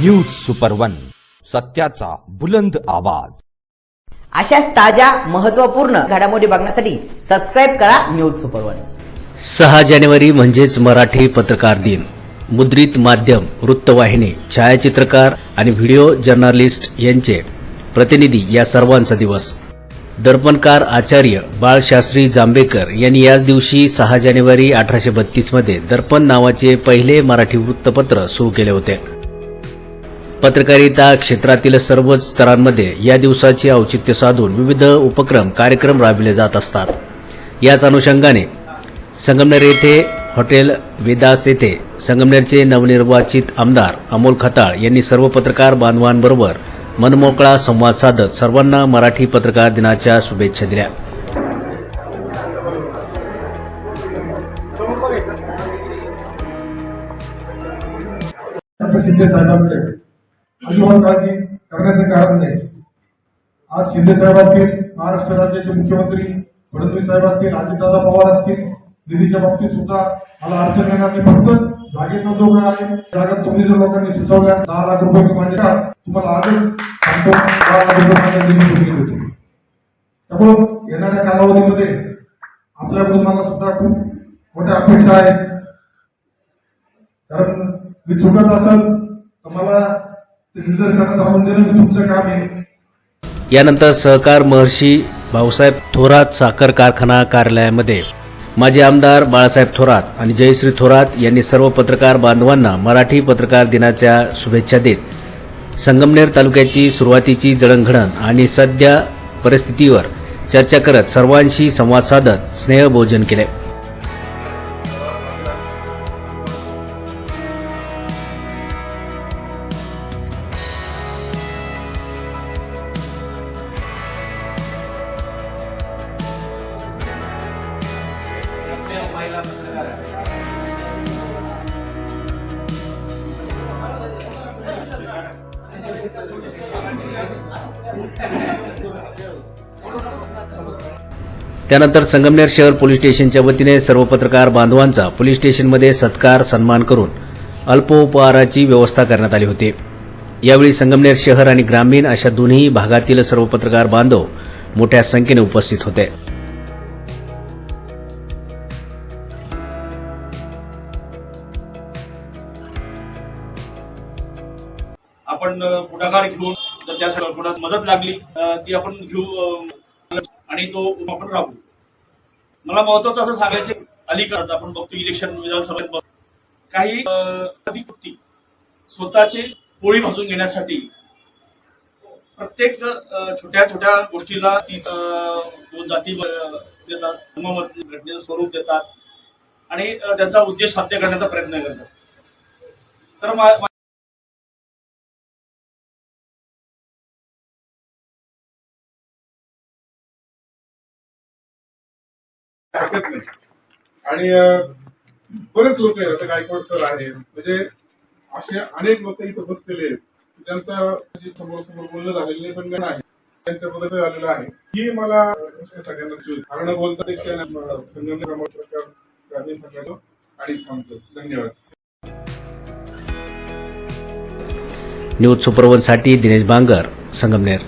News super one सत्याचा बुलंद आवाज. अशाच ताज्या महत्त्वपूर्ण घडामोडी बघण्यासाठी सबस्क्राईब करा न्यूज सुपर वन सहा जानेवारी म्हणजेच मराठी पत्रकार दिन. मुद्रित माध्यम वृत्तवाहिनी छायाचित्रकार आणि व्हिडिओ जर्नालिस्ट यांचे प्रतिनिधी या सर्वांचा दिवस. दर्पणकार आचार्य बाळशास्त्री जांभेकर यांनी याच दिवशी सहा जानेवारी अठराशे बत्तीसमध्ये दर्पण नावाचे पहिले मराठी वृत्तपत्र सुरू केले होते. पत्रकारिता क्षेत्रातील सर्वच स्तरांमध्ये या दिवसाचे औचित्य साधून विविध उपक्रम कार्यक्रम राबविले जात असतात. याच अनुषंगाने संगमनेर येथे हॉटेल वेदास येथे संगमनेरचे नवनिर्वाचित आमदार अमोल खताळ यांनी सर्व पत्रकार बांधवांबरोबर मनमोकळा संवाद साधत सर्वांना मराठी पत्रकार दिनाच्या शुभेच्छा दिल्या. आता साहेबांकडे अजिबात काळजी करण्याचं कारण नाही. आज शिंदे साहेब असतील महाराष्ट्र राज्याचे मुख्यमंत्री फडणवीस साहेब असतील अजितदादा पवार असतील निधीच्या बाबतीत सुद्धा मला अडचण येणार नाही. फक्त जागेचा जो वेळ आहे जागा तुम्ही जर लोकांनी सुचवल्या दहा लाख रुपये मी माझे तुम्हाला आजच सांगतो दहा लाख रुपये माझ्या निधी त्यामुळं येणाऱ्या कालावधीमध्ये आपल्या कुटुंबाला सुद्धा खूप मोठ्या अपेक्षा आहेत. कारण मी चुकत असेल तर मला देणं तुमचं काम आहे. यानंतर सहकार महर्षी भाऊसाहेब थोरात साखर कारखाना कार्यालयामध्ये माजी आमदार बाळासाहेब थोरात आणि जयश्री थोरात यांनी सर्व पत्रकार बांधवांना मराठी पत्रकार दिनाच्या शुभेच्छा देत संगमनेर तालुक्याची सुरुवातीची जडणघडण आणि सध्या परिस्थितीवर चर्चा करत सर्वांशी संवाद साधत स्नेहभोजन केले. त्यानंतर संगमनेर शहर पोलीस स्टेशनच्या वतीने सर्व पत्रकार बांधवांचा पोलीस स्टेशनमध्ये सत्कार सन्मान करून अल्पोपहाराची व्यवस्था करण्यात आली होती. यावेळी संगमनेर शहर आणि ग्रामीण अशा दोन्ही भागातील सर्व पत्रकार बांधव मोठ्या संख्येने उपस्थित होते. आपण पुढाकार घेऊन जर त्यासाठी कोणास मदत लागली ती आपण घेऊ आणि तो आपण राबू मला महत्वाचं असं सांगायचं अलीकडे आपण बघतो इलेक्शन विधानसभेत काही अधिकृती स्वतःचे पोळी भाजून घेण्यासाठी प्रत्येक छोट्या छोट्या गोष्टीला ती दोन जाती देतात धर्ममत घटनेचं स्वरूप देतात आणि त्यांचा उद्देश साध्य करण्याचा प्रयत्न करतात. तर हरकत नाही आणि बरेच लोक आहेत आता गायकवाड सर आहेत. म्हणजे असे अनेक लोक इथं बसलेले आहेत. ज्यांचा समोर समोर बोलणं झालेलं नाही पण नाही त्यांच्याबद्दल आलेलं आहे. ही मला सगळ्यांना कारण बोलता देखील ग्रामीण संघाचं आणि थांबतो धन्यवाद. न्यूज सुपरवनसाठी दिनेश बांगर संगमनेर.